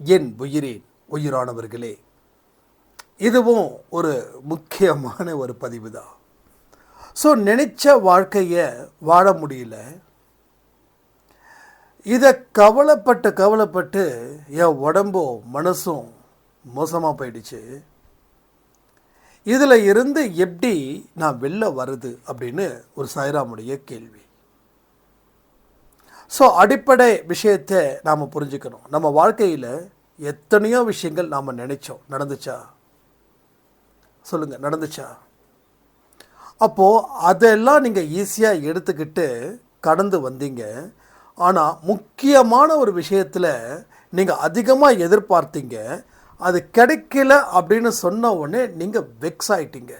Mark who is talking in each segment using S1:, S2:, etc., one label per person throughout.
S1: என் உயிரின் உயிரானவர்களே. இதுவும் ஒரு முக்கியமான ஒரு பதிவு தான் ஸோ நினைச்ச வாழ்க்கையை வாழ முடியல. இதை கவலைப்பட்டு கவலைப்பட்டு என் உடம்பும் மனசும் மோசமாக போயிடுச்சு. இதில் இருந்து எப்படி நான் வெளில வருது அப்படின்னு ஒரு சாய்ராமுடைய கேள்வி. ஸோ அடிப்படை விஷயத்தை நாம் புரிஞ்சுக்கணும். நம்ம வாழ்க்கையில் எத்தனையோ விஷயங்கள் நாம் நினைச்சோம். நடந்துச்சா? சொல்லுங்கள் நடந்துச்சா? அப்போது அதெல்லாம் நீங்கள் ஈஸியாக எடுத்துக்கிட்டு கடந்து வந்தீங்க. ஆனால் முக்கியமான ஒரு விஷயத்தில் நீங்கள் அதிகமாக எதிர்பார்த்தீங்க. அது கிடைக்கல அப்படின்னு சொன்ன உடனே நீங்கள் வெக்ஸ் ஆயிட்டீங்க.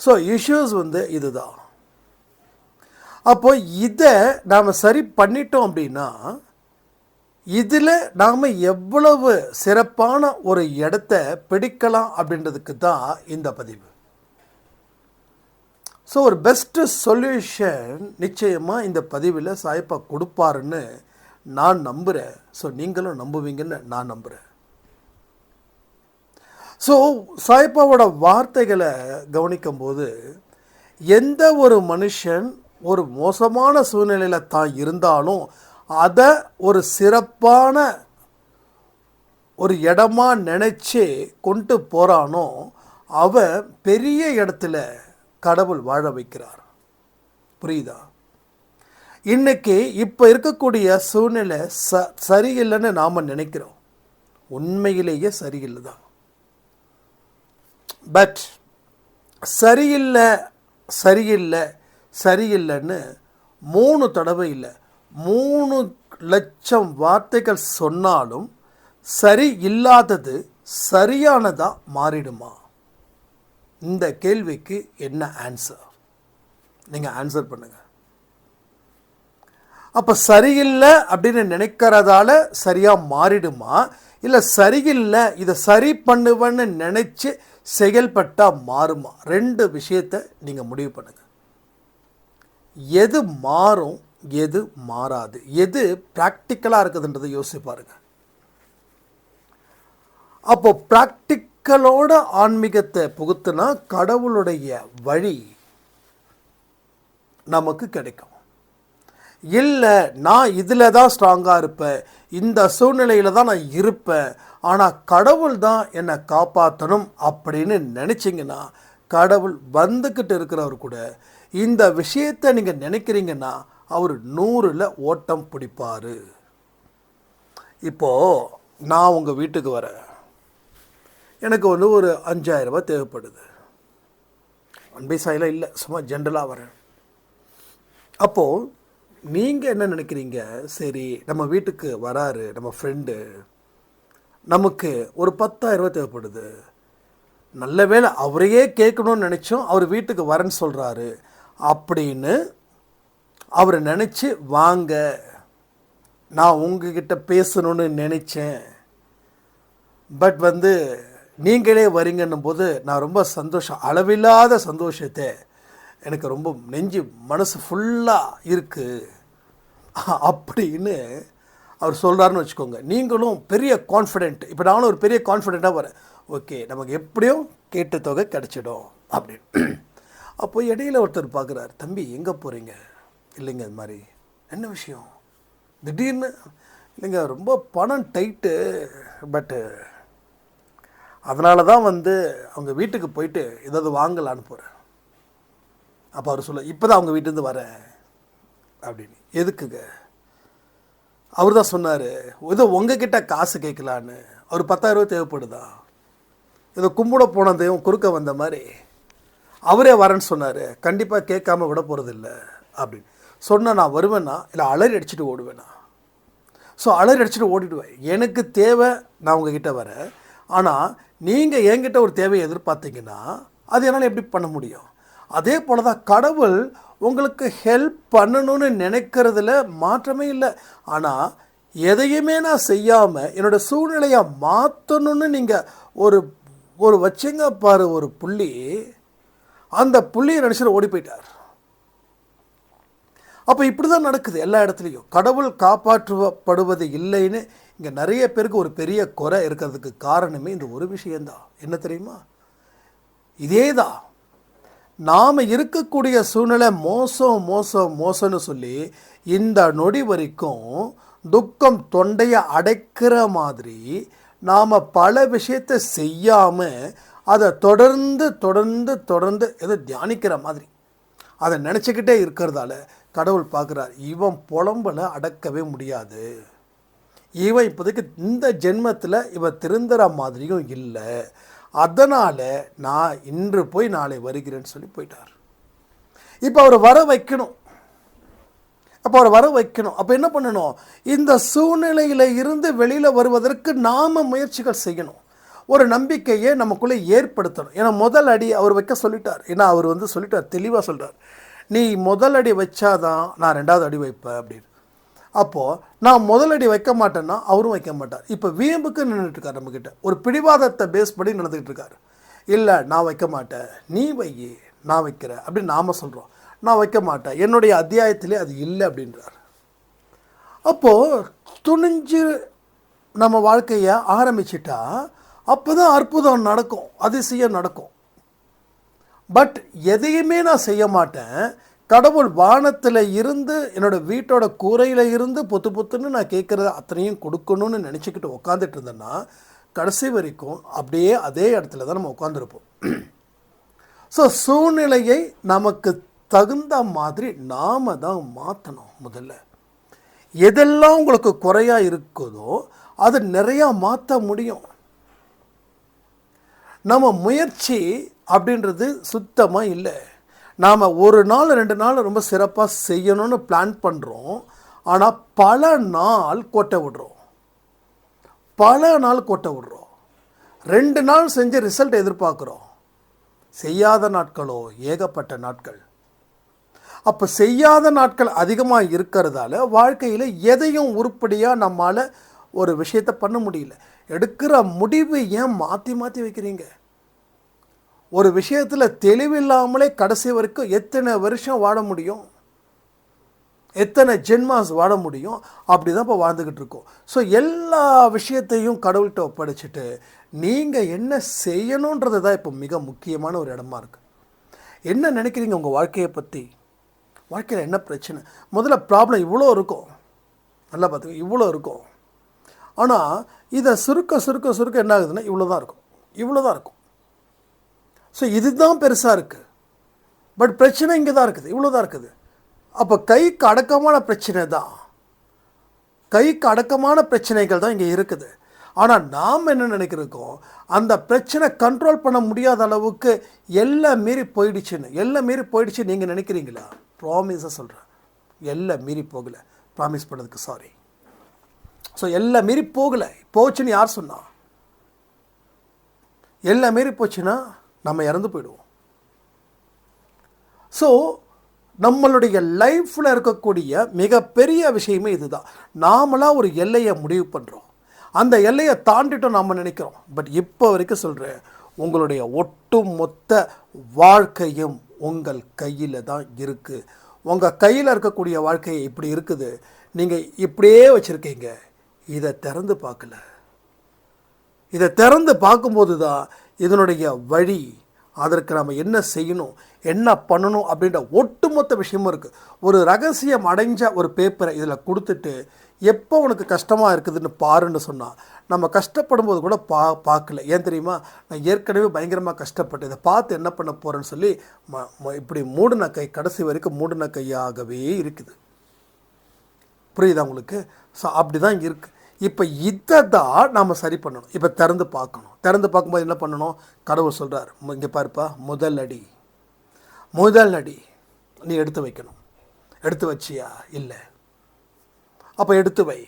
S1: ஸோ இஷ்யூஸ் வந்து இதுதான். அப்போ இதை நாம் சரி பண்ணிட்டோம் அப்படின்னா இதில் நாம் எவ்வளவு சிறப்பான ஒரு இடத்த பிடிக்கலாம் அப்படின்றதுக்கு தான் இந்த பதிவு. ஸோ ஒரு பெஸ்ட்டு சொல்யூஷன் நிச்சயமாக இந்த பதிவில் சாய்ப்பா கொடுப்பாருன்னு நான் நம்புகிறேன் ஸோ நீங்களும் நம்புவீங்கன்னு நான் நம்புகிறேன் ஸோ சாய்ப்பாவோட வார்த்தைகளை கவனிக்கும்போது எந்த ஒரு மனுஷன் ஒரு மோசமான சூழ்நிலையில் தான் இருந்தாலும் அதை ஒரு சிறப்பான ஒரு இடமா நினச்சி கொண்டு போகிறானோ அவன் பெரிய இடத்துல கடவுள் வாழ வைக்கிறார். புரியுதா? இன்னைக்கு இப்போ இருக்கக்கூடிய சூழ்நிலை ச சரியில்லைன்னு நாம் நினைக்கிறோம். உண்மையிலேயே சரியில்லை தான் பட் சரியில்லை சரியில்லை சரியில்லைன்னு மூணு தடவை இல்லை. மூணு லட்சம் வார்த்தைகள் சொன்னாலும் சரி இல்லாதது சரியானதாக மாறிடுமா? இந்த கேள்விக்கு என்ன ஆன்சர் நீங்கள் ஆன்சர் பண்ணுங்கள் அப்போ சரியில்லை அப்படின்னு நினைக்கிறதால சரியாக மாறிடுமா? இல்லை சரியில்லை இதை சரி பண்ணுவேன்னு நினச்சி செயல்பட்டால் மாறுமா? ரெண்டு விஷயத்தை நீங்கள் முடிவு பண்ணுங்கள் எது மாறும் எது மாறாது? எது ப்ராக்டிக்கலாக இருக்குதுன்றதை யோசிச்சு பாருங்க. அப்போ ப்ராக்டிக்கலோட ஆன்மீகத்தை புகுத்துனா கடவுளுடைய வழி நமக்கு கிடைக்கும். இல்லை நான் இதில் தான் ஸ்ட்ராங்காக இருப்பேன் இந்த சூழ்நிலையில் தான் நான் இருப்பேன் ஆனால் கடவுள் தான் என்னை காப்பாற்றணும் அப்படின்னு நினச்சிங்கன்னா கடவுள் வந்துக்கிட்டு இருக்கிறவர் கூட இந்த விஷயத்தை நீங்கள் நினைக்கிறீங்கன்னா அவர் நூறில் ஓட்டம் பிடிப்பார். இப்போது நான் உங்கள் வீட்டுக்கு வரேன். எனக்கு வந்து ஒரு அஞ்சாயிரரூபா தேவைப்படுது. ஒன் பை சாயில் இல்லை சும்மா ஜென்ரலாக வரேன். அப்போது நீங்கள் என்ன நினைக்கிறீங்க? சரி நம்ம வீட்டுக்கு வராரு நம்ம ஃப்ரெண்டு நமக்கு ஒரு பத்தாயிரம் ரூபாய் தேவைப்படுது. நல்ல வேளை அவரையே கேட்கணும்னு நினச்சோம் அவர் வீட்டுக்கு வரேன்னு சொல்கிறாரு அப்படின்னு அவர் நினச்சி வாங்க நான் உங்ககிட்ட பேசணும்னு நினச்சேன். பட் வந்து நீங்களே வரீங்கன்னும் போது நான் ரொம்ப சந்தோஷம் அளவில்லாத சந்தோஷத்தை. எனக்கு ரொம்ப நெஞ்சு மனசு ஃபுல்லாக இருக்குது அப்படின்னு அவர் சொல்கிறாருன்னு வச்சுக்கோங்க. நீங்களும் பெரிய கான்ஃபிடென்ட் இப்போ நானும் ஒரு பெரிய கான்ஃபிடெண்ட்டாக வரேன். ஓகே நமக்கு எப்படியும் கேட்ட தொகை கிடச்சிடும். அப்படின்னு. அப்போ இடையில ஒருத்தர் பார்க்குறாரு தம்பி எங்கே போகிறீங்க இல்லைங்க அது மாதிரி. என்ன விஷயம்? திடீர்னு இல்லைங்க ரொம்ப பணம் டைட்டு பட்டு அதனால தான் வந்து அவங்க வீட்டுக்கு போயிட்டு ஏதாவது வாங்கலான்னு போகிறேன் அப்போ அவர் சொல்ல இப்போ தான் அவங்க வீட்டுலேருந்து வரேன் அப்படின்னு. எதுக்குங்க? அவர் தான் சொன்னார் ஏதோ உங்ககிட்ட காசு கேட்கலான்னு. அவர் பத்தாயிரரூவா தேவைப்படுதா? ஏதோ கும்பிட போனதையும் குறுக்க வந்த மாதிரி. அவரே வரேன்னு சொன்னார். கண்டிப்பாக கேட்காம விட போகிறதில்ல அப்படின்னு. சொன்னால் நான் வருவேன்னா இல்லை அலறி அடிச்சுட்டு ஓடுவேனா? ஸோ அலறி அடிச்சுட்டு ஓடிடுவேன். எனக்கு தேவை நான் உங்ககிட்ட வரேன். ஆனால் நீங்கள் என்கிட்ட ஒரு தேவையை எதிர்பார்த்தீங்கன்னா அது என்னால் எப்படி பண்ண முடியும்? அதே போல தான் கடவுள் உங்களுக்கு ஹெல்ப் பண்ணணும்னு நினைக்கிறதுல மாற்றமே இல்லை. ஆனால் எதையுமே நான் செய்யாமல் என்னோட சூழ்நிலையை மாற்றணும்னு நீங்கள் ஒரு ஒரு வச்சுங்க பாரு ஒரு புள்ளி. அந்த புள்ளியை நினச்சிட்டு ஓடி போயிட்டார். அப்போ இப்படி தான் நடக்குது எல்லா இடத்துலையும். கடவுள் காப்பாற்றப்படுவது இல்லைன்னு இங்கே நிறைய பேருக்கு ஒரு பெரிய குறை இருக்கிறதுக்கு காரணமே இந்த ஒரு விஷயந்தான் என்ன தெரியுமா? இதே தான் நாம் இருக்கக்கூடிய சூழ்நிலை மோசம் மோசம் மோசம்னு சொல்லி இந்த நொடி வரைக்கும் துக்கம் தொண்டையை அடைக்கிற மாதிரி நாம் பல விஷயத்தை செய்யாமல் அதை தொடர்ந்து தொடர்ந்து தொடர்ந்து எதை தியானிக்கிற மாதிரி. அதை நினச்சிக்கிட்டே இருக்கிறதால கடவுள் பார்க்குறார் இவன் புலம்பலை அடக்கவே முடியாது. இவன் இப்போதைக்கு இந்த ஜென்மத்தில் இவன் திருந்துற மாதிரியும் இல்லை. அதனால் நான் இன்று போய் நாளை வருகிறேன்னு சொல்லி போயிட்டார். இப்போ அவர் வர வைக்கணும். அப்போ அவர் வர வைக்கணும். அப்போ என்ன பண்ணணும்? இந்த சூழ்நிலையில் இருந்து வெளியில் வருவதற்கு நாம் முயற்சிகள் செய்யணும். ஒரு நம்பிக்கையை நமக்குள்ளே ஏற்படுத்தணும். ஏன்னா முதல் அடி அவர் வைக்க சொல்லிட்டார். ஏன்னா அவர் வந்து சொல்லிட்டார் தெளிவாக சொல்கிறார் நீ முதல் அடி வச்சாதான் நான் ரெண்டாவது அடி வைப்பேன் அப்படின்னு. அப்போது நான் முதல் அடி வைக்க மாட்டேன்னா அவரும் வைக்க மாட்டார். இப்போ வீம்புக்கு நின்றுட்டுருக்கார் நம்மக்கிட்ட ஒரு பிடிவாதத்தை பேஸ் பண்ணி நடந்துக்கிட்டு இருக்கார் இல்லை நான் வைக்க மாட்டேன். நீ வை நான் வைக்கிறேன் அப்படின்னு நாம் சொல்கிறோம் நான் வைக்க மாட்டேன். என்னுடைய அத்தியாயத்திலே அது இல்லை அப்படின்றார். அப்போது துணிஞ்சு நம்ம வாழ்க்கையை ஆரம்பிச்சிட்டா அப்போ தான் அற்புதம் நடக்கும் அதிசயம் நடக்கும். பட் எதையுமே நான் செய்ய மாட்டேன். கடவுள் வானத்தில் இருந்து என்னோட வீட்டோட கூரையில் இருந்து பொத்து பொத்துன்னு நான் கேட்குறத அத்தனையும் கொடுக்கணும்னு நினச்சிக்கிட்டு உட்காந்துட்டு இருந்தேன்னா கடைசி வரைக்கும் அப்படியே அதே இடத்துல தான் நம்ம உட்காந்துருப்போம் ஸோ சூழ்நிலையை நமக்கு தகுந்த மாதிரி நாம் தான் மாற்றணும் முதல்ல. எதெல்லாம் உங்களுக்கு குறையாக இருக்குதோ அது நிறையா மாற்ற முடியும். நம்ம முயற்சி அப்படின்றது சுத்தமாக இல்லை. நாம் ஒரு நாள் ரெண்டு நாள் ரொம்ப சிறப்பாக செய்யணும்னு பிளான் பண்ணுறோம் ஆனால் பல நாள் கொட்டை விடுறோம். பல நாள் கொட்டை விடுறோம். ரெண்டு நாள் செஞ்ச ரிசல்ட் எதிர்பார்க்குறோம். செய்யாத நாட்களோ ஏகப்பட்ட நாட்கள். அப்போ செய்யாத நாட்கள் அதிகமாக இருக்கிறதால வாழ்க்கையில் எதையும் உருப்படியாக நம்மால் ஒரு விஷயத்தை பண்ண முடியல. எடுக்கிற முடிவு ஏன் மாற்றி மாற்றி வைக்கிறீங்க? ஒரு விஷயத்தில் தெளிவில்லாமலே கடைசி வரைக்கும் எத்தனை வருஷம் வாழ முடியும்? எத்தனை ஜென்மாஸ் வாழ முடியும்? அப்படி தான் இப்போ வாழ்ந்துக்கிட்டு இருக்கோம். ஸோ எல்லா விஷயத்தையும் கடவுள்கிட்ட ஒப்படைச்சிட்டு நீங்கள் என்ன செய்யணுன்றது தான் இப்போ மிக முக்கியமான ஒரு இடமா இருக்குது என்ன நினைக்கிறீங்க உங்கள் வாழ்க்கையை பற்றி வாழ்க்கையில் என்ன பிரச்சனை? முதல்ல ப்ராப்ளம் இவ்வளோ இருக்கும். நல்லா பார்த்துக்கோங்க இவ்வளோ இருக்கும். ஆனால் இதை சுருக்க சுருக்க சுருக்க என்ன ஆகுதுன்னா இவ்வளோ தான் இருக்கும். இவ்வளோ தான் இருக்கும். ஸோ இதுதான் பெருசாக இருக்குது பட் பிரச்சனை இங்கே தான் இருக்குது. இவ்வளோ தான் இருக்குது. அப்போ கைக்கு அடக்கமான பிரச்சனை தான். கைக்கு அடக்கமான பிரச்சனைகள் தான் இங்கே இருக்குது. ஆனால் நாம் என்ன நினைக்கிறோம் அந்த பிரச்சனை கண்ட்ரோல் பண்ண முடியாத அளவுக்கு எல்லாம் மீறி போயிடுச்சுன்னு. எல்லாம் மீறி போயிடுச்சு நீங்கள் நினைக்கிறீங்களா? ப்ராமிஸாக சொல்கிறேன் எல்லாம் மீறி போகலை. ப்ராமிஸ் பண்ணதுக்கு சாரி ஸோ எல்லாம் மீறி போகலை. போச்சுன்னு யார் சொன்னா? எல்லாம் மீறி போச்சுன்னா நம்ம இறந்து போயிடுவோம். ஸோ நம்மளுடைய லைஃப்பில் இருக்கக்கூடிய மிகப்பெரிய விஷயமே இதுதான். நாமளாக ஒரு எல்லையை முடிவு பண்ணுறோம் அந்த எல்லையை தாண்டிட்டோம் நாம் நினைக்கிறோம். பட் இப்போ வரைக்கும் சொல்கிறேன் உங்களுடைய ஒட்டுமொத்த வாழ்க்கையும் உங்கள் கையில் தான் இருக்குது உங்கள் கையில் இருக்கக்கூடிய வாழ்க்கை இப்படி இருக்குது. நீங்கள் இப்படியே வச்சுருக்கீங்க. இதை திறந்து பார்க்கல. இதை திறந்து பார்க்கும்போது தான் இதனுடைய வழி அதற்கு நம்ம என்ன செய்யணும் என்ன பண்ணணும் அப்படின்ற ஒட்டுமொத்த விஷயமும் இருக்குது ஒரு ரகசியம் அடைஞ்ச ஒரு பேப்பரை இதில் கொடுத்துட்டு எப்போ உனக்கு கஷ்டமாக இருக்குதுன்னு பாருன்னு சொன்னால் நம்ம கஷ்டப்படும் போது கூட பா பார்க்கல. ஏன் தெரியுமா? நான் ஏற்கனவே பயங்கரமாக கஷ்டப்பட்டேன் இதை பார்த்து என்ன பண்ண போகிறேன்னு சொல்லி ம ம- இப்படி மூடின கை கடைசி வரைக்கும் மூடின கையாகவே இருக்குது. புரியுதா உங்களுக்கு? ஸோ அப்படி தான் இருக்குது இப்போ இதை தான் நாம் சரி பண்ணணும். இப்போ திறந்து பார்க்கணும். திறந்து பார்க்கும்போது என்ன பண்ணணும்? கடவுள் சொல்கிறார் இங்கே பாருப்பா. முதல் அடி. முதல் அடி. நீ எடுத்து வைக்கணும். எடுத்து வச்சியா? இல்லை. அப்போ எடுத்து வை.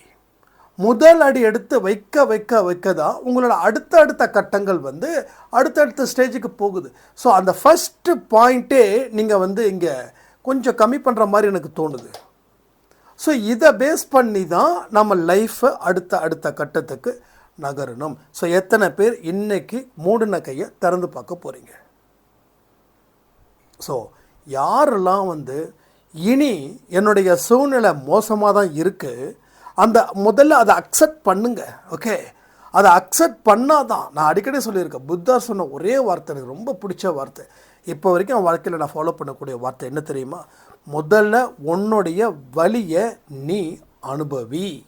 S1: முதல் அடி எடுத்து வைக்க வைக்க வைக்க தான் உங்களோட அடுத்த அடுத்த கட்டங்கள் வந்து அடுத்தடுத்த ஸ்டேஜுக்கு போகுது. ஸோ அந்த ஃபஸ்ட்டு பாயிண்ட்டே நீங்கள் வந்து இங்கே கொஞ்சம் கம்மி பண்ணுற மாதிரி எனக்கு தோணுது. ஸோ இதை பேஸ் பண்ணி தான் நம்ம லைஃப்பை அடுத்த அடுத்த கட்டத்துக்கு நகரணும். ஸோ எத்தனை பேர் இன்னைக்கு மூடின கையை திறந்து பார்க்க போகிறீங்க ஸோ யாரெல்லாம் வந்து இனி என்னுடைய சூழ்நிலை மோசமாக தான் இருக்குது அந்த முதல்ல அதை அக்செப்ட் பண்ணுங்க ஓகே அதை அக்செப்ட் பண்ணாதான் நான் அடிக்கடி சொல்லியிருக்கேன் புத்தர் சொன்ன ஒரே வார்த்தை எனக்கு ரொம்ப பிடிச்ச வார்த்தை. இப்போ வரைக்கும் என் வாழ்க்கையில் நான் ஃபாலோ பண்ணக்கூடிய வார்த்தை என்ன தெரியுமா? முதல்ல உன்னுடைய வலியை நீ அனுபவி.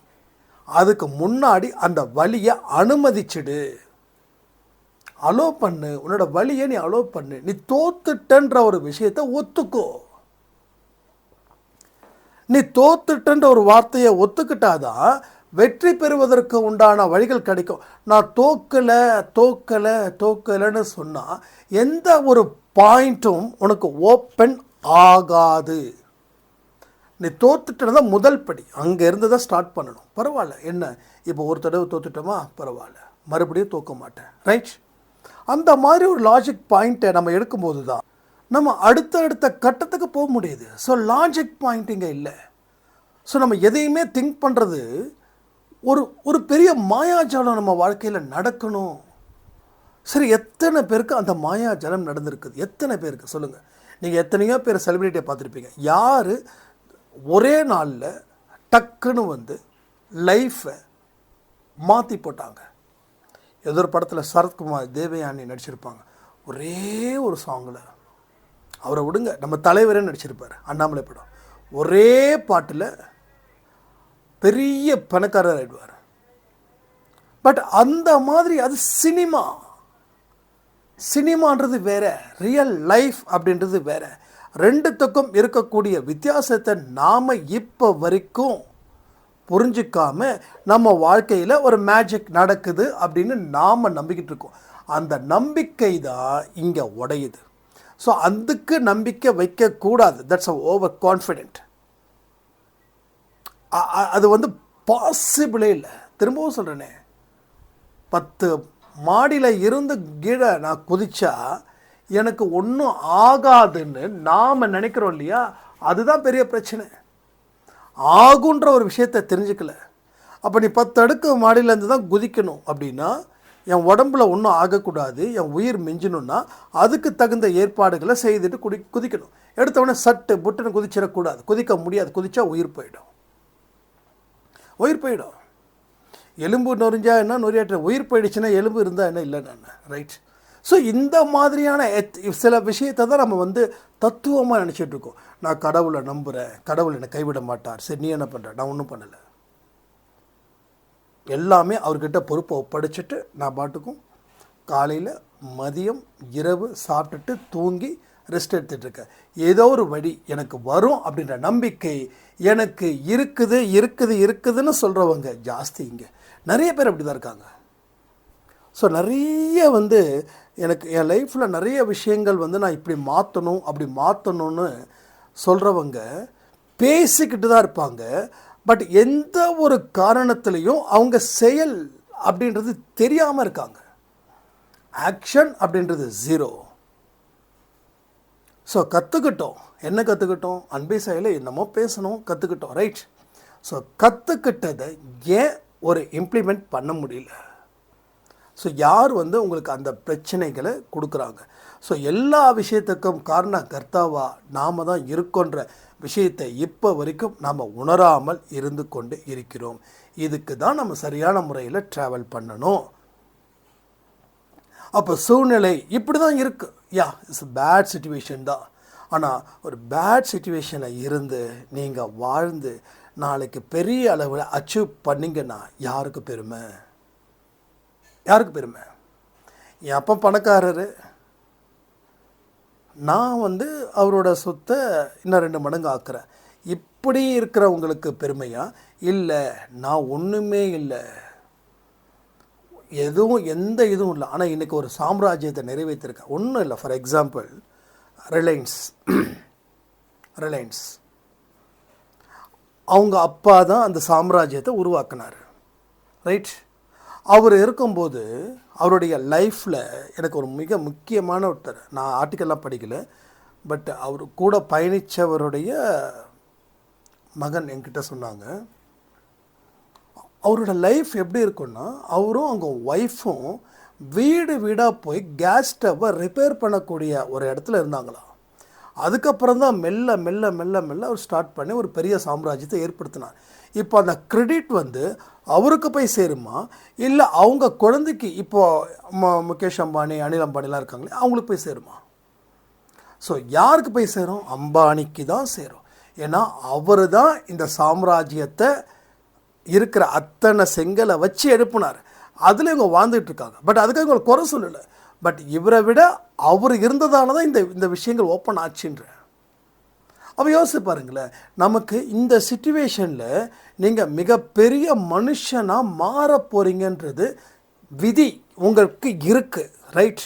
S1: அதுக்கு முன்னாடி அந்த வலியை அனுமதிச்சிடு. அலோ பண்ணு. உன்னோட வழியை நீ அலோ பண்ணு. நீ தோத்துட்டன்ற ஒரு விஷயத்தை ஒத்துக்கோ. நீ தோத்துட்டன்ற ஒரு வார்த்தையை ஒத்துக்கிட்டாதான் வெற்றி பெறுவதற்கு உண்டான வழிகள் கிடைக்கும். நான் தோக்கலை தோக்கலை தோக்கலைன்னு சொன்னால் எந்த ஒரு பாயிண்ட்டும் உனக்கு ஓப்பன் ஆகாது. நீ தோத்துட்டது முதல் படி. அங்கே இருந்து தான் ஸ்டார்ட் பண்ணணும். பரவாயில்ல. என்ன? இப்போ ஒரு தடவை தோத்துட்டோமா? பரவாயில்ல. மறுபடியும் தோக்க மாட்டேன். ரைட் அந்த மாதிரி ஒரு லாஜிக் பாயிண்ட்டை நம்ம எடுக்கும்போது தான் நம்ம அடுத்த அடுத்த கட்டத்துக்கு போக முடியுது. ஸோ லாஜிக் பாயிண்ட் இங்கே இல்லை. ஸோ நம்ம எதையுமே திங்க் பண்ணுறது ஒரு ஒரு பெரிய மாயாஜாலம் நம்ம வாழ்க்கையில் நடக்கணும். சரி எத்தனை பேருக்கு அந்த மாயாஜாலம் நடந்திருக்குது? எத்தனை பேருக்கு? சொல்லுங்கள் நீங்கள் எத்தனையோ பேர் செலிப்ரிட்டியை பார்த்துருப்பீங்க. யார் ஒரே நாளில் டக்குன்னு வந்து லைஃப்பை மாற்றி போட்டாங்க. ஏதோ ஒரு படத்தில் சரத்குமார் தேவயானி நடிச்சிருப்பாங்க. ஒரே ஒரு சாங்கில் அவரை விடுங்க நம்ம தலைவரே நடிச்சிருப்பார் அண்ணாமலை படம். ஒரே பாட்டில் பெரிய பணக்காரர் ஆயிடுவார். பட் அந்த மாதிரி அது சினிமா சினிமான்றது வேற ரியல் லைஃப் அப்படின்றது வேற. ரெண்டுத்துக்கும் இருக்கக்கூடிய வித்தியாசத்தை நாம் இப்போ வரைக்கும் புரிஞ்சிக்காம நம்ம வாழ்க்கையில் ஒரு மேஜிக் நடக்குது அப்படின்னு நாம் நம்பிக்கிட்டு இருக்கோம். அந்த நம்பிக்கை தான் இங்கே உடையுது. ஸோ அதுக்கு நம்பிக்கை வைக்கக்கூடாது. தட்ஸ் அ ஓவர் கான்ஃபிடென்ட் அது வந்து பாசிபிளே இல்லை. திரும்பவும் சொல்கிறேனே பத்து மாடியில் இருந்து கீழே நான் குதிச்சா எனக்கு ஒன்றும் ஆகாதுன்னு நாம் நினைக்கிறோம் இல்லையா? அதுதான் பெரிய பிரச்சனை. ஆகுன்ற ஒரு விஷயத்தை தெரிஞ்சுக்கல. அப்போ நீ பத்து அடுக்கு மாடியிலேருந்து தான் குதிக்கணும் அப்படின்னா என் உடம்புல ஒன்றும் ஆகக்கூடாது என் உயிர் மிஞ்சணும்னா அதுக்கு தகுந்த ஏற்பாடுகளை செய்துட்டு குடி குதிக்கணும். எடுத்தவொடனே சட்டு புட்டுன்னு குதிச்சிடக்கூடாது. குதிக்க முடியாது. குதிச்சா உயிர் போயிடும். உயிர் போயிடும். எலும்பு நொறிஞ்சா என்ன? நொறியாற்ற உயிர் போயிடுச்சுன்னா எலும்பு இருந்தால் என்ன? இல்லை நான் ரைட் ஸோ இந்த மாதிரியான எத் சில விஷயத்தை தான் நம்ம வந்து தத்துவமாக நினச்சிட்டு இருக்கோம். நான் கடவுளை நம்புகிறேன் கடவுள் என்னை கைவிட மாட்டார். சரி நீ என்ன பண்ணுற நான் ஒன்றும் பண்ணலை. எல்லாமே அவர்கிட்ட பொறுப்பை ஒப்படைச்சிட்டு நான் பாட்டுக்கும் காலையில் மதியம் இரவு சாப்பிட்டுட்டு தூங்கி ரெஸ்ட் எடுத்துகிட்டு இருக்கேன். ஏதோ ஒரு வழி எனக்கு வரும் அப்படின்ற நம்பிக்கை எனக்கு இருக்குது இருக்குது இருக்குதுன்னு சொல்கிறவங்க ஜாஸ்தி இங்கே. நிறைய பேர் அப்படி தான் இருக்காங்க. ஸோ நிறைய வந்து எனக்கு என் லைஃப்பில் நிறைய விஷயங்கள் வந்து நான் இப்படி மாற்றணும் அப்படி மாற்றணும்னு சொல்கிறவங்க பேசிக்கிட்டு தான் இருப்பாங்க. பட் எந்த ஒரு காரணத்துலேயும் அவங்க செயல் அப்படின்றது தெரியாமல் இருக்காங்க. ஆக்ஷன் அப்படின்றது ஜீரோ ஸோ கற்றுக்கிட்டோம் என்ன கற்றுக்கிட்டோம் அன்பை செயலை என்னமோ பேசணும் கற்றுக்கிட்டோம் ரைட் ஸோ கற்றுக்கிட்டதை ஏன் ஒரு இம்ப்ளிமெண்ட் பண்ண முடியல. ஸோ யார் வந்து உங்களுக்கு அந்த பிரச்சனைகளை கொடுக்குறாங்க? ஸோ எல்லா விஷயத்துக்கும் காரண கர்த்தாவாக நாம் தான் இருக்கோன்ற விஷயத்தை இப்போ வரைக்கும் நாம் உணராமல் இருந்து கொண்டு இருக்கிறோம். இதுக்கு தான் நம்ம சரியான முறையில் ட்ராவல் பண்ணணும். அப்போ சூழ்நிலை இப்படி தான் இருக்குது யா இட்ஸ் பேட் சுச்சுவேஷன் தான். ஆனால் ஒரு பேட் சுச்சுவேஷனில் இருந்து நீங்கள் வாழ்ந்து நாளைக்கு பெரிய அளவில் அச்சீவ் பண்ணிங்கன்னா யாருக்கு பெருமை? யாருக்கு பெருமை? என் அப்பா பணக்காரர். நான் வந்து அவரோட சொத்தை இன்னும் ரெண்டு மடங்கு ஆக்குறேன். இப்படி இருக்கிறவங்களுக்கு பெருமையா? இல்லை நான் ஒன்றுமே இல்லை. எதுவும் எந்த இதுவும் இல்லை. ஆனால் இன்றைக்கி ஒரு சாம்ராஜ்யத்தை நிறைவேற்றிருக்கேன். ஒன்றும் இல்லை. ஃபார் எக்ஸாம்பிள் ரிலையன்ஸ் ரிலையன்ஸ் அவங்க அப்பா தான் அந்த சாம்ராஜ்யத்தை உருவாக்குனார். ரைட் அவர் இருக்கும்போது அவருடைய லைஃப்பில் எனக்கு ஒரு மிக முக்கியமான ஒருத்தர். நான் ஆர்டிக்கல்லாம் படிக்கல பட் அவர் கூட பயணித்தவருடைய மகன் என்கிட்ட சொன்னாங்க. அவரோட லைஃப் எப்படி இருக்குன்னா அவரும் அவங்க ஒய்ஃபும் வீடு வீடாக போய் கேஸ் ஸ்டவ்வை ரிப்பேர் பண்ணக்கூடிய ஒரு இடத்துல இருந்தாங்களாம் அதுக்கப்புறம் தான் மெல்ல மெல்ல மெல்ல மெல்ல அவர் ஸ்டார்ட் பண்ணி ஒரு பெரிய சாம்ராஜ்யத்தை ஏற்படுத்தினார். இப்போ அந்த கிரெடிட் வந்து அவருக்கு போய் சேருமா? இல்லை அவங்க குழந்தைக்கு இப்போது ம- முகேஷ் அம்பானி அனில் அம்பானிலாம் இருக்காங்களே அவங்களுக்கு போய் சேருமா? ஸோ யாருக்கு போய் சேரும்? அம்பானிக்கு தான் சேரும். ஏன்னா அவர் தான் இந்த சாம்ராஜ்யத்தை இருக்கிற அத்தனை செங்கலை வச்சு எழுப்புனார். அதில் இவங்க வாழ்ந்துட்டு இருக்காங்க. பட் அதுக்காக இவங்க குறை சொல்லலை. பட் இவரை விட அவர் இருந்ததால தான் இந்த இந்த விஷயங்கள் ஓப்பன் ஆச்சுன்ற. அப்போ யோசிச்சு பாருங்களேன். நமக்கு இந்த சுச்சுவேஷனில் நீங்கள் மிகப்பெரிய மனுஷனாக மாற போகிறீங்கன்றது விதி உங்களுக்கு இருக்குது ரைட்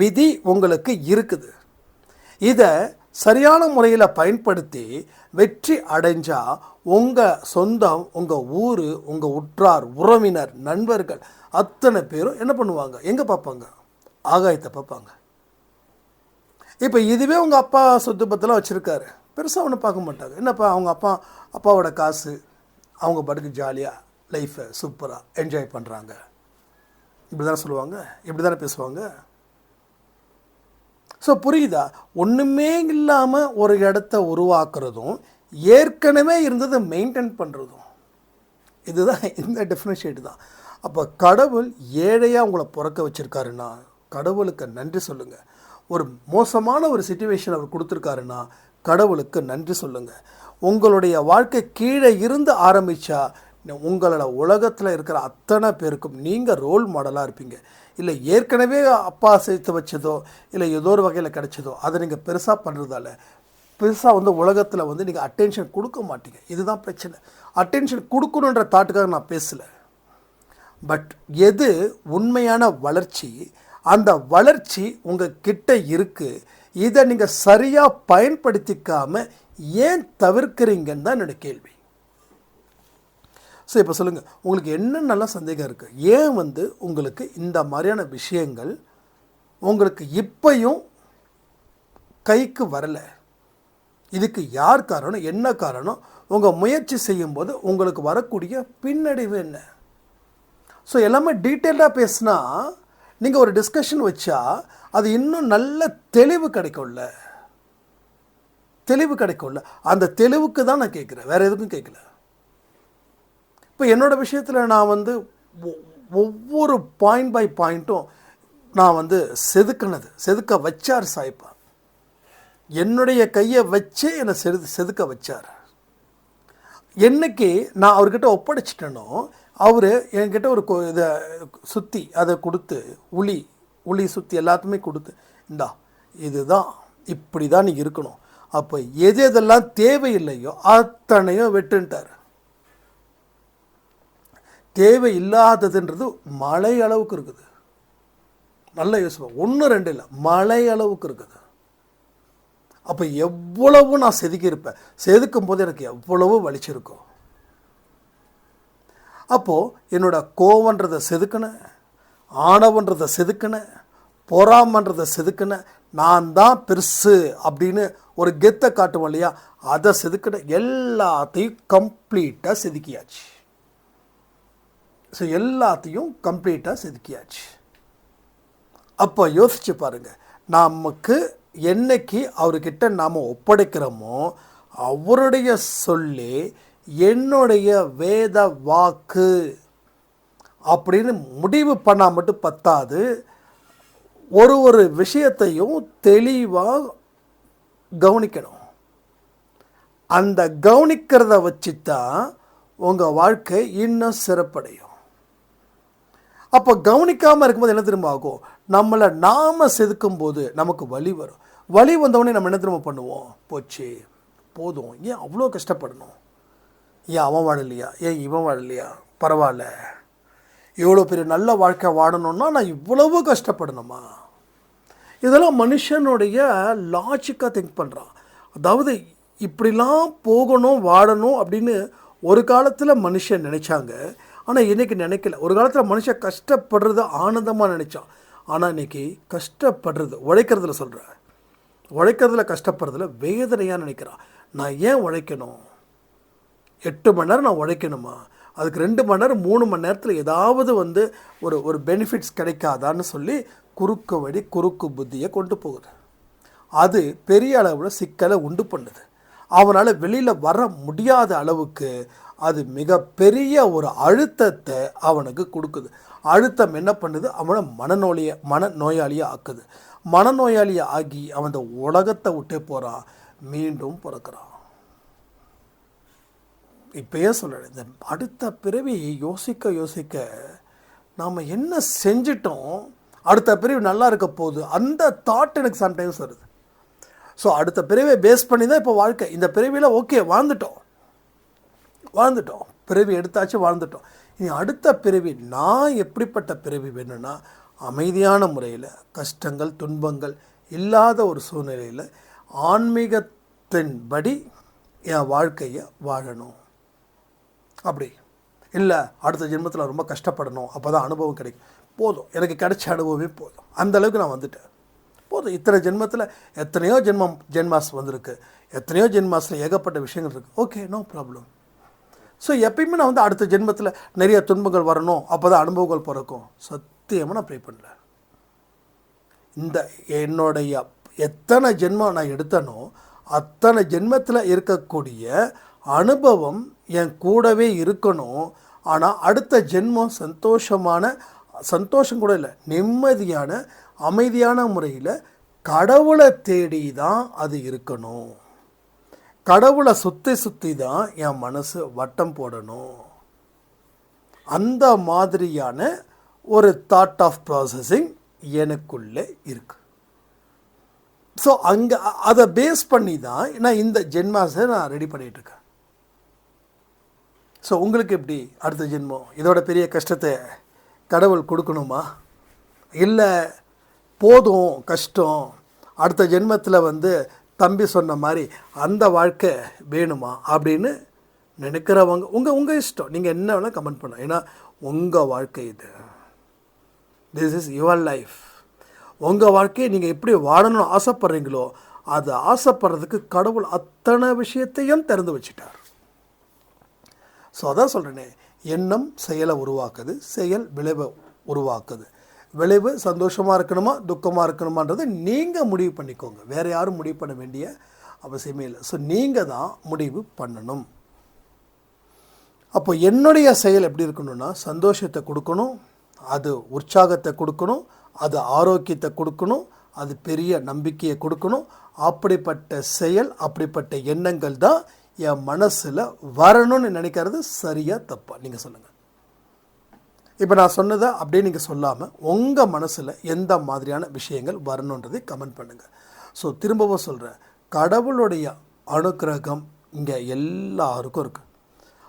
S1: விதி உங்களுக்கு இருக்குது. இதை சரியான முறையில் பயன்படுத்தி வெற்றி அடைஞ்சால் உங்கள் சொந்தம் உங்கள் ஊர் உங்கள் உற்றார் உறவினர் நண்பர்கள் அத்தனை பேரும் என்ன பண்ணுவாங்க? எங்கே பார்ப்பாங்க? ஆகாயத்தை பார்ப்பாங்க. இப்போ இதுவே உங்கள் அப்பா சொத்து பத்தெல்லாம் வச்சுருக்காரு. பெருசாக ஒன்றும் பார்க்க மாட்டாங்க. என்னப்பா அவங்க அப்பா அப்பாவோட காசு? அவங்க பாட்டுக்கு ஜாலியாக லைஃப்பை சூப்பராக என்ஜாய் பண்ணுறாங்க இப்படி தானே சொல்லுவாங்க? இப்படி தானே பேசுவாங்க? ஸோ புரியுதா? ஒன்றுமே இல்லாமல் ஒரு இடத்த உருவாக்குறதும் ஏற்கனவே இருந்ததை மெயின்டைன் பண்ணுறதும் இதுதான் இந்த டிஃப்ரென்ஷியேட் தான். அப்போ கடவுள் ஏழையாக உங்களை பிறக்க வச்சுருக்காருன்னா கடவுளுக்கு நன்றி சொல்லுங்கள் ஒரு மோசமான ஒரு சுச்சுவேஷன் அவர் கொடுத்துருக்காருன்னா கடவுளுக்கு நன்றி சொல்லுங்கள் உங்களுடைய வாழ்க்கை கீழே இருந்து ஆரம்பித்தா உங்களோட உலகத்தில் இருக்கிற அத்தனை பேருக்கும் நீங்கள் ரோல் மாடலாக இருப்பீங்க. இல்லை ஏற்கனவே அப்பா சேர்த்து வச்சதோ இல்லை ஏதோ ஒரு வகையில் கிடச்சதோ அதை நீங்கள் பெருசாக பண்ணுறதால பெருசாக வந்து உலகத்தில் வந்து நீங்கள் அட்டென்ஷன் கொடுக்க மாட்டீங்க. இதுதான் பிரச்சனை. அட்டென்ஷன் கொடுக்கணுன்ற தாட்டுக்காக நான் பேசலை. பட் எது உண்மையான வளர்ச்சி? அந்த வளர்ச்சி உங்கள் கிட்ட இருக்குது இதை நீங்கள் சரியாக பயன்படுத்திக்காமல் ஏன் தவிர்க்கிறீங்கன்னு தான் என்னோடய கேள்வி. ஸோ இப்போ சொல்லுங்கள் உங்களுக்கு என்னென்னலாம் சந்தேகம் இருக்குது ஏன் வந்து உங்களுக்கு இந்த மாதிரியான விஷயங்கள் உங்களுக்கு இப்பையும் கைக்கு வரலை? இதுக்கு யார் காரணம்? என்ன காரணம்? உங்கள் முயற்சி செய்யும்போது உங்களுக்கு வரக்கூடிய பின்னடைவு என்ன? ஸோ எல்லாமே டீட்டெயில்டாக பேசினா நீங்கள் ஒரு டிஸ்கஷன் வச்சா அது இன்னும் நல்ல தெளிவு கிடைக்கும்ல? தெளிவு கிடைக்கும்ல. அந்த தெளிவுக்கு தான் நான் கேட்குறேன். வேறு எதுக்கும் கேட்கல. இப்போ என்னோடய விஷயத்தில் நான் வந்து ஒ- ஒவ்வொரு பாயிண்ட் பை பாயிண்ட்டும் நான் வந்து செதுக்கினது செதுக்க வச்சார் சாய்ப்பா. என்னுடைய கையை வச்சே என்னை செது செதுக்க வச்சார். என்னைக்கு நான் அவர்கிட்ட ஒப்படைச்சிட்டேனோ அவர் என்கிட்ட ஒரு கொ- இதை சுற்றி அதை கொடுத்து உளி உளி சுற்றி எல்லாத்துமே கொடுத்து இந்தா இதுதான் இப்படி தான் நீ இருக்கணும். அப்போ எது எதெல்லாம் தேவையில்லையோ அத்தனையும் வெட்டுன்ட்டார். தேவை இல்லாததுன்றது மழை அளவுக்கு இருக்குது. நல்ல யோசிப்பா ஒன்று ரெண்டு இல்லை. மழை அளவுக்கு இருக்குது. அப்போ எவ்வளவு நான் செதுக்கியிருப்பேன்? செதுக்கும் போது எனக்கு எவ்வளவு வலிச்சிருக்கும் அப்போது என்னோடய கோவன்றதை செதுக்கினேன் ஆணவன்றதை செதுக்கினேன் பொறாமன்றதை செதுக்கினேன். நான் தான் பெருசு அப்படின்னு ஒரு கெத்தை காட்டுவோம் இல்லையா? அதை செதுக்கின எல்லாத்தையும் கம்ப்ளீட்டாக செதுக்கியாச்சு. ஸோ எல்லாத்தையும் கம்ப்ளீட்டாக செதுக்கியாச்சு. அப்போ யோசிச்சு பாருங்க. நமக்கு என்னைக்கு அவர்கிட்ட நாம் ஒப்படைக்கிறோமோ அவருடைய சொல்லி என்னுடைய வேத வாக்கு அப்படின்னு முடிவு பண்ணால் மட்டும் பத்தாது. ஒரு ஒரு விஷயத்தையும் தெளிவாக கவனிக்கணும். அந்த கவனிக்கிறத வச்சு தான் உங்கள் வாழ்க்கை இன்னும் சிறப்படையும். அப்போ கவனிக்காமல் இருக்கும்போது என்ன திரும்ப ஆகும்? நம்மளை நாம் செதுக்கும் போது நமக்கு வலி வரும். வலி வந்தவொடனே நம்ம என்ன திரும்ப பண்ணுவோம்? போச்சு. போதும். ஏன் அவ்வளோ கஷ்டப்படணும்? ஏன் அவன் வாழலையா? ஏன் இவன் வாழலையா? பரவாயில்ல. இவ்வளோ பெரிய நல்ல வாழ்க்கை வாழணும்னா நான் இவ்வளவு கஷ்டப்படணுமா? இதெல்லாம் மனுஷனுடைய லாஜிக்காக திங்க் பண்ணுறான் அதாவது இப்படிலாம் போகணும் வாழணும் அப்படின்னு ஒரு காலத்தில் மனுஷன் நினச்சாங்க. ஆனால் இன்றைக்கி நினைக்கல. ஒரு காலத்தில் மனுஷன் கஷ்டப்படுறது ஆனந்தமாக நினச்சான். ஆனால் இன்னைக்கு கஷ்டப்படுறது உழைக்கிறதுல சொல்கிறேன் உழைக்கிறதுல கஷ்டப்படுறதுல வேதனையாக நினைக்கிறான். நான் ஏன் உழைக்கணும்? எட்டு மணி நேரம் நான் உழைக்கணுமா? அதுக்கு ரெண்டு மணி நேரம் மூணு மணி நேரத்தில் ஏதாவது வந்து ஒரு ஒரு பெனிஃபிட்ஸ் கிடைக்காதான்னு சொல்லி குறுக்கு வழி குறுக்கு புத்தியை கொண்டு போகுது. அது பெரிய அளவில் சிக்கலை உண்டு பண்ணுது. அவனால் வெளியில் வர முடியாத அளவுக்கு அது மிகப்பெரிய ஒரு அழுத்தத்தை அவனுக்கு கொடுக்குது. அழுத்தம் என்ன பண்ணுது? அவனை மனநோய மன நோயாளியாக ஆக்குது. மனநோயாளியை ஆகி அவன் அந்த உலகத்தை விட்டே போகிறான் மீண்டும் பிறக்கிறான். இப்பயே சொல்கிறேன் இந்த அடுத்த பிறவி யோசிக்க யோசிக்க நாம் என்ன செஞ்சிட்டோம்? அடுத்த பிறவி நல்லா இருக்க போகுது. அந்த தாட் எனக்கு சம்டைம்ஸ் வருது. ஸோ அடுத்த பிறவியை பேஸ் பண்ணி தான் இப்போ வாழ்க்கை. இந்த பிறவியில் ஓகே வாழ்ந்துட்டோம். வாழ்ந்துட்டோம். பிறவி எடுத்தாச்சு வாழ்ந்துட்டோம். இனி அடுத்த பிறவி நான் எப்படிப்பட்ட பிறவி வேணும்னா அமைதியான முறையில் கஷ்டங்கள் துன்பங்கள் இல்லாத ஒரு சூழ்நிலையில் ஆன்மீகத்தின்படி என் வாழ்க்கையை வாழணும். அப்படி. இல்லை அடுத்த ஜென்மத்தில் ரொம்ப கஷ்டப்படணும் அப்போ தான் அனுபவம் கிடைக்கும். போதும். எனக்கு கிடைச்ச அனுபவமே போதும். அந்த அளவுக்கு நான் வந்துட்டேன். போதும். இத்தனை ஜென்மத்தில் எத்தனையோ ஜென்மம் ஜென்மாஸ் வந்திருக்கு. எத்தனையோ ஜென்மாஸில் ஏகப்பட்ட விஷயங்கள் இருக்குது ஓகே நோ ப்ராப்ளம். ஸோ எப்பயுமே நான் வந்து அடுத்த ஜென்மத்தில் நிறைய துன்பங்கள் வரணும் அப்போ தான் அனுபவங்கள் பிறக்கும். சத்தியமாக நான் ப்ரே பண்ணல. இந்த என்னுடைய எத்தனை ஜென்மம் நான் எடுத்தனோ அத்தனை ஜென்மத்தில் இருக்கக்கூடிய அனுபவம் என் கூடவே இருக்கணும். ஆனால் அடுத்த ஜென்மம் சந்தோஷமான சந்தோஷம் கூட இல்லை நிம்மதியான அமைதியான முறையில் கடவுளை தேடி தான் அது இருக்கணும். கடவுளை சுற்றி சுற்றி தான் என் மனசு வட்டம் போடணும். அந்த மாதிரியான ஒரு தாட் ஆஃப் ப்ராசஸிங் எனக்குள்ளே இருக்கு. ஸோ அங்கே அதை பேஸ் பண்ணி தான் நான் இந்த ஜென்மாஸை நான் ரெடி பண்ணிகிட்ருக்கேன் ஸோ உங்களுக்கு எப்படி அடுத்த ஜென்மம்? இதோட பெரிய கஷ்டத்தை கடவுள் கொடுக்கணுமா? இல்லை போதும் கஷ்டம். அடுத்த ஜென்மத்தில் வந்து தம்பி சொன்ன மாதிரி அந்த வாழ்க்கை வேணுமா அப்படின்னு நினைக்கிறவங்க உங்கள் உங்கள் இஷ்டம். நீங்கள் என்ன வேணால் கமெண்ட் பண்ணலாம். ஏன்னா உங்கள் வாழ்க்கை இது. திஸ் இஸ் யுவர் லைஃப் உங்கள் வாழ்க்கையை நீங்கள் எப்படி வாழணும்னு ஆசைப்படுறீங்களோ அது ஆசைப்படுறதுக்கு கடவுள் அத்தனை விஷயத்தையும் திறந்து வச்சிட்டார். ஸோ அதான் சொல்கிறேனே எண்ணம் செயலை உருவாக்குது செயல் விளைவை உருவாக்குது. விளைவு சந்தோஷமாக இருக்கணுமா துக்கமாக இருக்கணுமான்றதை நீங்கள் முடிவு பண்ணிக்கோங்க. வேறு யாரும் முடிவு பண்ண வேண்டிய அவசியமே இல்லை. ஸோ நீங்கள் தான் முடிவு பண்ணணும். அப்போ என்னுடைய செயல் எப்படி இருக்கணும்னா சந்தோஷத்தை கொடுக்கணும் அது உற்சாகத்தை கொடுக்கணும் அது ஆரோக்கியத்தை கொடுக்கணும் அது பெரிய நம்பிக்கையை கொடுக்கணும். அப்படிப்பட்ட செயல் அப்படிப்பட்ட எண்ணங்கள் தான் என் மனசில் வரணும்னு நினைக்கிறது சரியாக தப்பா? நீங்கள் சொல்லுங்கள் இப்போ நான் சொன்னதை அப்படியே நீங்கள் சொல்லாமல் உங்கள் மனசில் எந்த மாதிரியான விஷயங்கள் வரணுன்றதை கமெண்ட் பண்ணுங்கள் ஸோ திரும்பவும் சொல்கிறேன் கடவுளுடைய அனுக்கிரகம் இங்கே எல்லாருக்கும் இருக்குது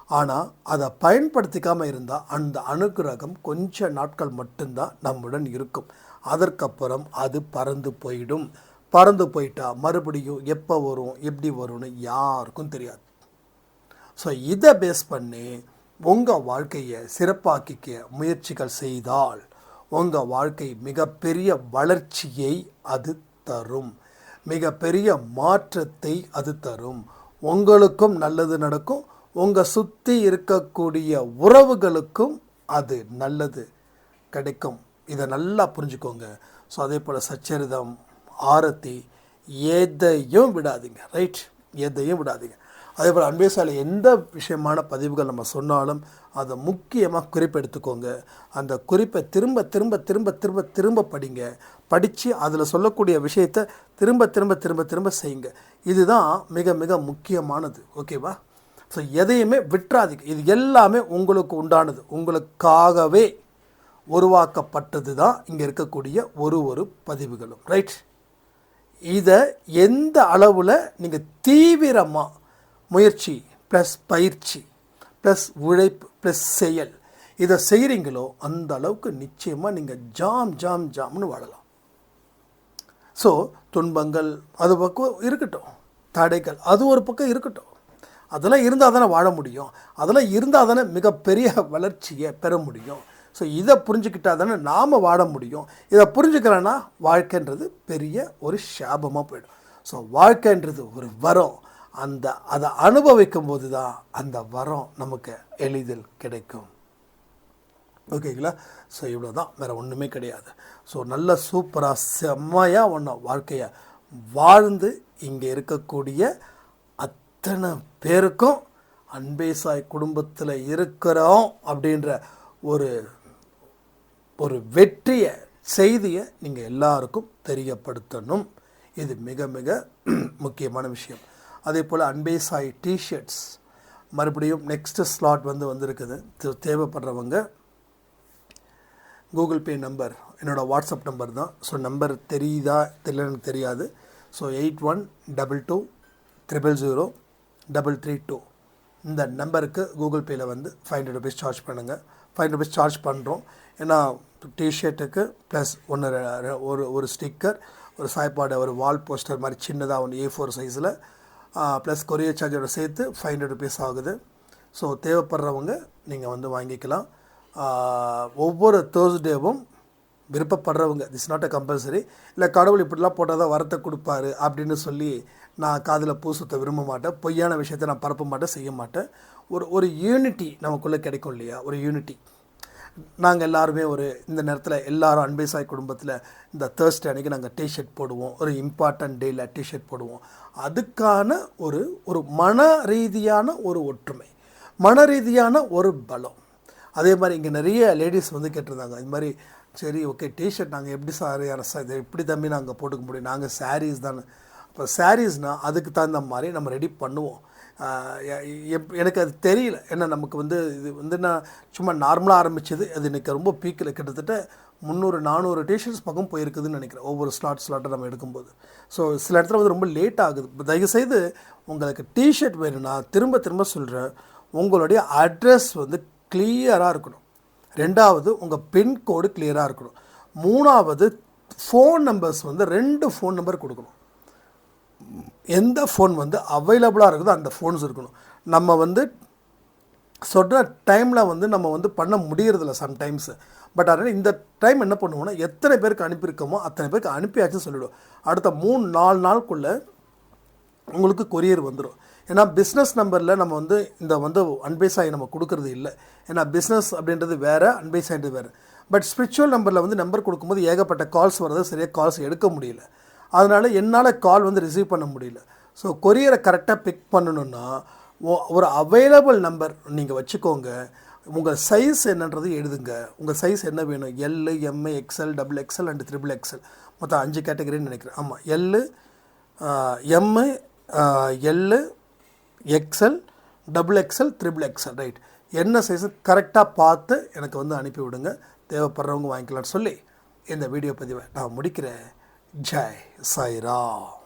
S1: ஆனால் அதை பயன்படுத்திக்காமல் இருந்தால் அந்த அனுக்கிரகம் கொஞ்ச நாட்கள் மட்டும்தான் நம்முடன் இருக்கும். அதற்கப்புறம் அது பறந்து போயிடும். பறந்து போயிட்டா மறுபடியும் எப்போ வரும் எப்படி வரும்னு யாருக்கும் தெரியாது. ஸோ இதை பேஸ் பண்ணி உங்கள் வாழ்க்கையை சிறப்பாக்கிக்க முயற்சிகள் செய்தால் உங்கள் வாழ்க்கை மிகப்பெரிய வளர்ச்சியை அது தரும். மிகப்பெரிய மாற்றத்தை அது தரும். உங்களுக்கும் நல்லது நடக்கும். உங்கள் சுற்றி இருக்கக்கூடிய உறவுகளுக்கும் அது நல்லது கிடைக்கும். இதை நல்லா புரிஞ்சுக்கோங்க. ஸோ அதே போல் சச்சரிதம் ஆரத்தி எதையும் விடாதீங்க. ரைட் எதையும் விடாதீங்க. அதே போல் அன்பேசாலை எந்த விஷயமான பதிவுகள் நம்ம சொன்னாலும் அதை முக்கியமாக குறிப்பெடுத்துக்கோங்க. அந்த குறிப்பை திரும்ப திரும்ப திரும்ப திரும்ப திரும்ப படிங்க. படித்து அதில் சொல்லக்கூடிய விஷயத்தை திரும்ப திரும்ப திரும்ப திரும்ப செய்யுங்க. இதுதான் மிக மிக முக்கியமானது. ஓகேவா ஸோ எதையுமே விட்டுறாதீங்க. இது எல்லாமே உங்களுக்கு உண்டானது. உங்களுக்காகவே உருவாக்கப்பட்டது தான் இங்கே இருக்கக்கூடிய ஒரு ஒரு பதிவுகளும். ரைட் இதை எந்த அளவில் நீங்கள் தீவிரமாக முயற்சி ப்ளஸ் பயிற்சி ப்ளஸ் உழைப்பு ப்ளஸ் செயல். இதை செய்கிறீங்களோ அந்த அளவுக்கு நிச்சயமாக நீங்கள் ஜாம் ஜாம் ஜாம்னு வாழலாம். ஸோ துன்பங்கள் அது பக்கம் இருக்கட்டும். தடைகள் அது ஒரு பக்கம் இருக்கட்டும். அதெல்லாம் இருந்தால் தானே வாழ முடியும். அதெல்லாம் இருந்தால் தானே மிகப்பெரிய வளர்ச்சியை பெற முடியும். ஸோ இதை புரிஞ்சுக்கிட்டா தானே நாம் வாழ முடியும். இதை புரிஞ்சுக்கிறேன்னா வாழ்க்கைன்றது பெரிய ஒரு சாபமாக போயிடும். ஸோ வாழ்க்கைன்றது ஒரு வரம். அந்த அதை அனுபவிக்கும் போது தான் அந்த வரம் நமக்கு எளிதில் கிடைக்கும். ஓகேங்களா? ஸோ இவ்வளோ தான் வேறு ஒன்றுமே கிடையாது. ஸோ நல்ல சூப்பராக செம்மையாக ஒன்று வாழ்க்கையை வாழ்ந்து இங்கே இருக்கக்கூடிய அத்தனை பேருக்கும் அன்பேசாய் குடும்பத்தில் இருக்கிறோம் அப்படின்ற ஒரு ஒரு வெற்றியை செய்தியை நீங்கள் எல்லாருக்கும் தெரியப்படுத்தணும். இது மிக மிக முக்கியமான விஷயம். அதே போல் அன்பே சாய் டிஷர்ட்ஸ் மறுபடியும் நெக்ஸ்ட் ஸ்லாட் வந்து வந்திருக்குது. தேவைப்படுறவங்க கூகுள் பே நம்பர் என்னோடய வாட்ஸ்அப் நம்பர் தான். ஸோ நம்பர் தெரியுதா தெரியல எனக்கு தெரியாது. So eight one double two triple zero double three two இந்த நம்பருக்கு கூகுள் பேயில் வந்து ஃபைவ் ஹண்ட்ரட் ருபீஸ் சார்ஜ் பண்ணுங்கள் ஃபைவ் ஹண்ட்ரட் ருபீஸ் சார்ஜ் பண்ணுறோம் ஏன்னா டிஷர்ட்டுக்கு ப்ளஸ் ஒன்று ஒரு ஒரு ஸ்டிக்கர் ஒரு சாய்ப்பாடு ஒரு வால் போஸ்டர் மாதிரி சின்னதாக ஒன்று ஏ ஃபோர் சைஸில் ப்ளஸ் கொரியர் சார்ஜோட சேர்த்து ஃபைவ் ஹண்ட்ரட் ருபீஸ் ஆகுது. ஸோ தேவைப்படுறவங்க நீங்கள் வந்து வாங்கிக்கலாம். ஒவ்வொரு தேர்ஸ்டேவும் விருப்பப்படுறவங்க திஸ் நாட் அ கம்பல்சரி இல்லை கடவுள் இப்படிலாம் போட்டால் தான் வரத்தை கொடுப்பாரு அப்படின்னு சொல்லி நான் காதில் பூ சுத்த விரும்ப மாட்டேன். பொய்யான விஷயத்தை நான் பரப்ப மாட்டேன் செய்ய மாட்டேன். ஒரு ஒரு யூனிட்டி நமக்குள்ளே கிடைக்கும் இல்லையா? ஒரு யூனிட்டி நாங்கள் எல்லாருமே ஒரு இந்த நேரத்தில் எல்லாரும் அன்பேசாய் குடும்பத்தில் இந்த தேர்ஸ்டே அன்னைக்கு நாங்கள் டிஷர்ட் போடுவோம். ஒரு இம்பார்ட்டன்ட் டேயில் டிஷர்ட் போடுவோம். அதுக்கான ஒரு ஒரு மன ரீதியான ஒரு ஒற்றுமை மன ரீதியான ஒரு பலம். அதே மாதிரி இங்கே நிறைய லேடிஸ் வந்து கேட்டிருந்தாங்க இது மாதிரி சரி ஓகே டிஷர்ட் நாங்கள் எப்படி சாரி சார் இதை எப்படி தம்பி நாங்கள் போட்டுக்க முடியும்? நாங்கள் சாரீஸ் தானே. இப்போ சாரீஸ்னால் அதுக்கு தகுந்த மாதிரி நம்ம ரெடி பண்ணுவோம். எனக்கு அது தெரியல. ஏன்னா நமக்கு வந்து இது வந்து நான் சும்மா நார்மலாக ஆரம்பிச்சது அது எனக்கு ரொம்ப பீக்கில். கிட்டத்தட்ட முந்நூறு நானூறு டிஷர்ட்ஸ் பக்கம் போயிருக்குதுன்னு நினைக்கிறேன் ஒவ்வொரு ஸ்லாட் ஸ்லாட்டை நம்ம எடுக்கும்போது. ஸோ சில இடத்துல வந்து ரொம்ப லேட் ஆகுது. தயவுசெய்து உங்களுக்கு டிஷர்ட் வேணும்னா திரும்ப திரும்ப சொல்கிறேன் உங்களுடைய அட்ரஸ் வந்து கிளியராக இருக்கணும். ரெண்டாவது உங்கள் பின்கோடு கிளியராக இருக்கணும். மூணாவது ஃபோன் நம்பர்ஸ் வந்து ரெண்டு ஃபோன் நம்பர் கொடுக்கணும். எந்த ஃபோன் வந்து அவைலபிளாக இருக்குதோ அந்த ஃபோன்ஸ் இருக்கணும். நம்ம வந்து சொல்கிற டைமில் வந்து நம்ம வந்து பண்ண முடியறதில்ல சம்டைம்ஸு பட் அதனால் இந்த டைம் என்ன பண்ணுவோம்னா எத்தனை பேருக்கு அனுப்பியிருக்கோமோ அத்தனை பேருக்கு அனுப்பியாச்சுன்னு சொல்லிவிடுவோம் அடுத்த மூணு நாலு நாளுக்குள்ளே உங்களுக்கு கொரியர் வந்துடும் ஏன்னா பிஸ்னஸ் நம்பரில் நம்ம வந்து இந்த வந்து அன்பேசாய் நம்ம கொடுக்கறது இல்லை. ஏன்னா பிஸ்னஸ் அப்படின்றது வேறு அன்பேசாய்ன்றது வேறு. பட் ஸ்பிரிச்சுவல் நம்பரில் வந்து நம்பர் கொடுக்கும்போது ஏகப்பட்ட கால்ஸ் வரது சரியாக கால்ஸ் எடுக்க முடியல. அதனால் என்னால் கால் வந்து ரிசீவ் பண்ண முடியல. ஸோ கொரியரை கரெக்டாக பிக் பண்ணணுன்னா ஒரு அவைலபிள் நம்பர் நீங்கள் வச்சுக்கோங்க. உங்கள் சைஸ் என்னன்றது எழுதுங்க. உங்கள் சைஸ் என்ன வேணும்? L M XL double XL and triple XL மொத்தம் அஞ்சு கேட்டகரின்னு நினைக்கிறேன். ஆமாம் L M L XL double XL triple XL right என்ன சைஸு கரெக்டாக பார்த்து எனக்கு வந்து அனுப்பி விடுங்க தேவைப்படுறவங்க வாங்கிக்கலாம்னு சொல்லி இந்த வீடியோ பதிவை நான் முடிக்கிறேன். Jai Sai Ram.